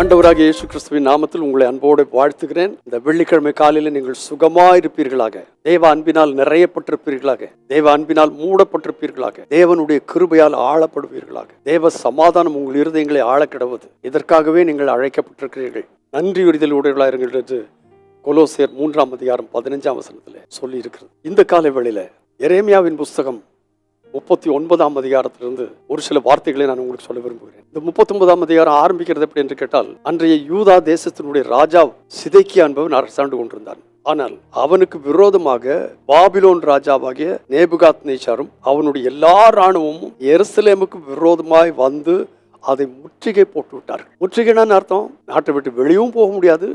அண்டவராக இயேசு கிறிஸ்துவின் நாமத்தில் உங்களை அன்போடு வாழ்த்துகிறேன். இந்த வெள்ளிக்கிழமை காலையில் நீங்கள் சுகமாயிருப்பீர்களாக. தேவ அன்பினால் நிறையப்பட்டிருப்பீர்களாக. தேவ அன்பினால் மூடப்பட்டிருப்பீர்களாக. தேவனுடைய கிருபையால் ஆளப்படுவீர்களாக. தேவ சமாதானம் உங்கள் இருதயங்களை ஆள கிடவது இதற்காகவே நீங்கள் அழைக்கப்பட்டிருக்கிறீர்கள். நன்றி உறுதல் உடையவர்களாயிருங்கள் என்று கொலோசியர் மூன்றாம் அதிகாரம் பதினஞ்சாம் வசனத்தில் சொல்லி இருக்கிறது இந்த காலை வேளையில எரேமியாவின் புஸ்தகம் முப்பத்தி ஒன்பதாம் அதிகாரத்திலிருந்து ஒரு சில வார்த்தைகளை நான் உங்களுக்கு சொல்ல விரும்புகிறேன். இந்த முப்பத்தி ஒன்பதாம் அதிகாரம் ஆரம்பிக்கிறது எப்படி என்று கேட்டால் அன்றைய யூதா தேசத்தினுடைய ராஜா சிதைக்கி என்பவன் அரசாண்டு கொண்டிருந்தான். ஆனால் அவனுக்கு விரோதமாக பாபிலோன் ராஜாவாகிய நேபுகாத் நேச்சாரும் அவனுடைய எல்லா இராணுவமும் எருசலேமுக்கு விரோதமாய் வந்து அதை முற்றுகை போட்டு விட்டார்கள். முற்றுகைன்னு அர்த்தம்? நாட்டை விட்டு வெளியும் போக முடியாது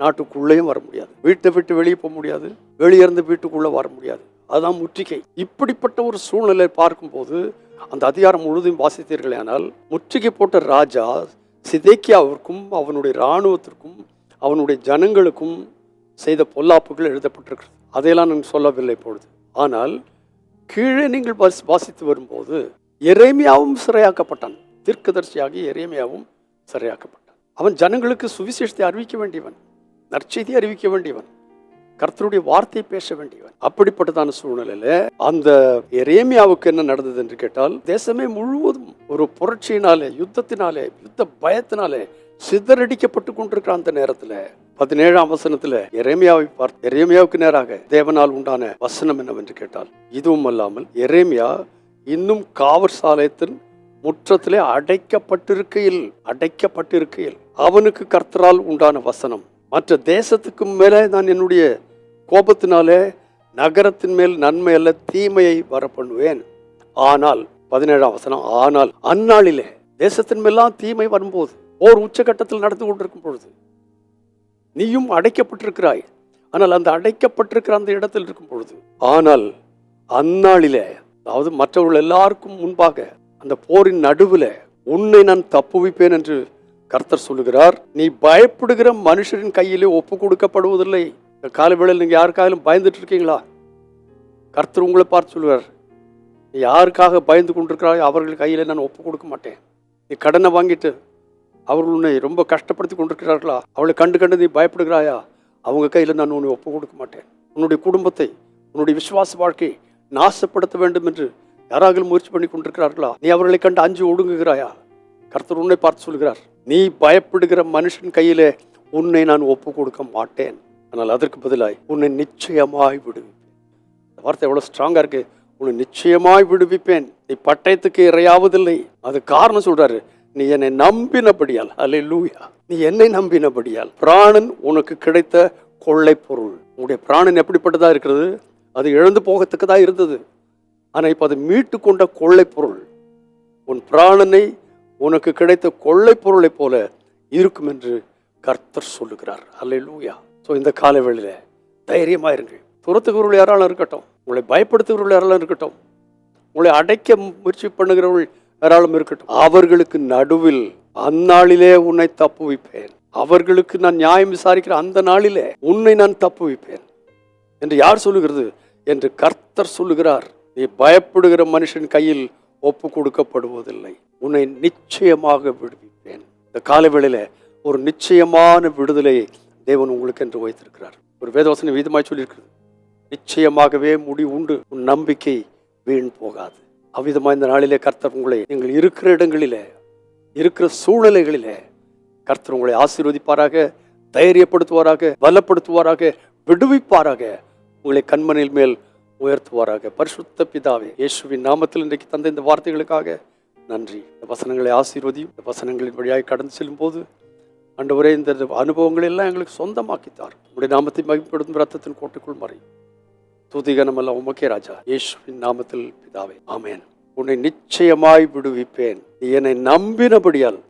நாட்டுக்குள்ளேயும் வர முடியாது. வீட்டை விட்டு வெளியே போக முடியாது வெளியே இருந்து வீட்டுக்குள்ளே வர முடியாது. அதுதான் முற்றுகை இப்படிப்பட்ட ஒரு சூழ்நிலை பார்க்கும்போது அந்த அதிகாரம் முழுதும் வாசித்தீர்களேனால் முற்றுகை போட்ட ராஜா சிதேக்கியாவிற்கும் அவனுடைய இராணுவத்திற்கும் அவனுடைய ஜனங்களுக்கும் செய்த பொல்லாப்புகள் எழுதப்பட்டிருக்கிறது. அதையெல்லாம் நான் சொல்லவில்லை இப்பொழுது. ஆனால் கீழே நீங்கள் வாசி- வாசித்து வரும்போது எரேமியாவும் சிறையாக்கப்பட்டான். தீர்க்கதர்சியாகி எரேமியாவும் சிறையாக்கப்பட்டான். அவன் ஜனங்களுக்கு சுவிசேஷத்தை அறிவிக்க வேண்டியவன். நற்செய்தி அறிவிக்க வேண்டியவன். கர்த்தருடைய வார்த்தை பேச வேண்டியவன் அப்படிப்பட்டதான சூழ்நிலையில அந்த எரேமியாவுக்கு என்ன நடந்தது என்று கேட்டால் தேசமே முழுவதும் ஒரு புரட்சியினாலே யுத்தத்தினாலே யுத்த பயத்தினாலே சிதறடிக்கப்பட்டு கொண்டிருக்கிற அந்த நேரத்துல பதினேழாம் வசனத்துல எரேமியாவை பார்த்து எரேமியாவுக்கு நேராக தேவனால் உண்டான வசனம் என்னவென்று கேட்டால் இதுவும் அல்லாமல் எரேமியா இன்னும் காவல் சாலையத்தின் முற்றத்திலே அடைக்கப்பட்டிருக்கையில் அடைக்கப்பட்டிருக்கையில் அவனுக்கு கர்த்தரால் உண்டான வசனம். மற்ற தேசத்துக்கு மேலே நான் என்னுடைய கோபத்தினாலே நகரத்தின் மேல் நன்மை அல்ல தீமையை வர பண்ணுவேன் ஆனால் பதினேழாம் வசனம் ஆனால் அந்நாளிலே தேசத்தின் மேலாம் தீமை வரும்போது ஓர் உச்சகட்டத்தில் நடந்து கொண்டிருக்கும் பொழுது நீயும் அடைக்கப்பட்டிருக்கிறாய். ஆனால் அந்த அடைக்கப்பட்டிருக்கிற அந்த இடத்தில் இருக்கும் பொழுது ஆனால் அந்நாளிலே அதாவது மற்றவர்கள் எல்லாருக்கும் முன்பாக அந்த போரின் நடுவில் உன்னை நான் தப்புவிப்பேன் என்று கர்த்தர் சொல்லுகிறார். நீ பயப்படுகிற மனுஷரின் கையிலே ஒப்பு கொடுக்கப்படுவதில்லை. இந்த கால நீங்கள் யாருக்காகலும் பயந்துட்டு இருக்கீங்களா கர்த்தர் உங்களை பார்த்து சொல்லுவார் நீ யாருக்காக பயந்து கொண்டிருக்கிறாய் அவர்கள் கையில் நான் ஒப்பு கொடுக்க மாட்டேன். நீ கடனை வாங்கிட்டு அவர்கள் உன்னை ரொம்ப கஷ்டப்படுத்தி கொண்டிருக்கிறார்களா? அவளை கண்டு கண்டு நீ பயப்படுகிறாயா? அவங்க கையில் நான் உன்னை ஒப்பு கொடுக்க மாட்டேன். உன்னுடைய குடும்பத்தை உன்னுடைய விசுவாச வாழ்க்கையை நாசப்படுத்த வேண்டும் என்று யாராவது முயற்சி பண்ணி கொண்டிருக்கிறார்களா? நீ அவர்களை கண்டு அஞ்சு ஒடுங்குகிறாயா? கர்த்தர் உன்னை பார்த்து சொல்கிறார் நீ பயப்படுகிற மனுஷன் கையிலே உன்னை நான் ஒப்பு கொடுக்க மாட்டேன். ஆனால் அதற்கு பதிலாய் உன்னை நிச்சயமாய் விடுவிப்பேன். இந்த வார்த்தை எவ்வளோ ஸ்ட்ராங்காக இருக்கு. உன்னை நிச்சயமாய் விடுவிப்பேன். நீ பட்டயத்துக்கு இறையாவதில்லை அது காரணம் சொல்கிறாரு நீ என்னை நம்பினபடியால். அல்ல லூயா நீ என்னை நம்பினபடியால். பிராணன் உனக்கு கிடைத்த கொள்ளை பொருள் உன்னுடைய பிராணன் எப்படிப்பட்டதாக இருக்கிறது? அது இழந்து தான் இருந்தது. ஆனால் இப்போ அது மீட்டு கொண்ட கொள்ளை பொருள் உன் பிராணனை உனக்கு கிடைத்த கொள்ளை பொருளைப் போல இருக்கும் என்று கர்த்தர் சொல்லுகிறார். அல்ல லூயா ஸோ இந்த கால வேளையில தைரியமா இருங்கள். துரத்துகிறவர்கள் யாராலும் இருக்கட்டும். உங்களை பயப்படுத்துகிறவர்கள் யாராலும் இருக்கட்டும். உங்களை அடைக்க முயற்சி பண்ணுகிறவர்கள் யாராலும் இருக்கட்டும். அவர்களுக்கு நடுவில் அந்நாளிலே உன்னை தப்புவிப்பேன். அவர்களுக்கு நான் நியாயம் விசாரிக்கிற அந்த நாளிலே உன்னை நான் தப்புவிப்பேன். என்று யார் சொல்லுகிறது? என்று கர்த்தர் சொல்லுகிறார். நீ பயப்படுகிற மனுஷன் கையில் ஒப்பு கொடுக்கப்படுவதில்லை. உன்னை நிச்சயமாக விடுவிப்பேன். இந்த காலவேளையில ஒரு நிச்சயமான விடுதலையை தேவன் உங்களுக்கு என்று வைத்திருக்கிறார் ஒரு வேதவசனம் வீதமாய் சொல்லியிருக்கிறது. நிச்சயமாகவே முடி உண்டு உன் நம்பிக்கை வீண் போகாது. அவ்விதமா இந்த நாளிலே கர்த்தர் உங்களை நீங்கள் இருக்கிற இடங்களிலே இருக்கிற சூழ்நிலைகளிலே கர்த்தர் உங்களை ஆசீர்வதிப்பாராக தைரியப்படுத்துவாராக பலப்படுத்துவாராக விடுவிப்பாராக உங்களை கண்மணில் மேல் உயர்த்துவாராக. பரிசுத்த பிதாவே இயேசுவின் நாமத்தில் இன்றைக்கு தந்த இந்த வார்த்தைகளுக்காக நன்றி. இந்த வசனங்களை ஆசீர்வதியும் இந்த வசனங்களின் வழியாக கடந்து செல்லும் போது ஆண்டவரே இந்த அனுபவங்களை எல்லாம் எங்களுக்கு சொந்தமாக்கித்தார். உங்களுடைய நாமத்தை மகிமைப்படுத்தும் ரத்தத்தின் கோட்டுக்குள் மறை. துதிகனமல்ல உமக்கே ராஜா. இயேசுவின் நாமத்தில் பிதாவே ஆமேன். உன்னை நிச்சயமாய் விடுவிப்பேன். நீ என்னை நம்பினபடியால்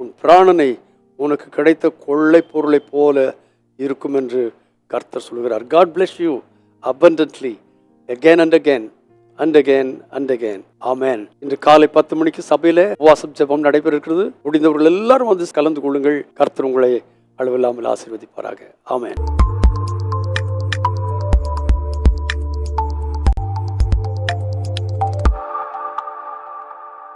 உன் பிராணனை உனக்கு கிடைத்த கொள்ளை பொருளை போல இருக்கும் என்று கர்த்தர் சொல்கிறார். God bless you abundantly again and again. And again and இன்று காலை பத்து மணிக்கு சபையில உபவாசம் ஜெபம் நடைபெற இருக்கிறது முடிந்தவர்கள் எல்லாரும் வந்து கலந்து கொள்ளுங்கள். கர்த்தர் உங்களை அளவில்லாமல் ஆசீர்வதிப்பாராக. ஆமேன்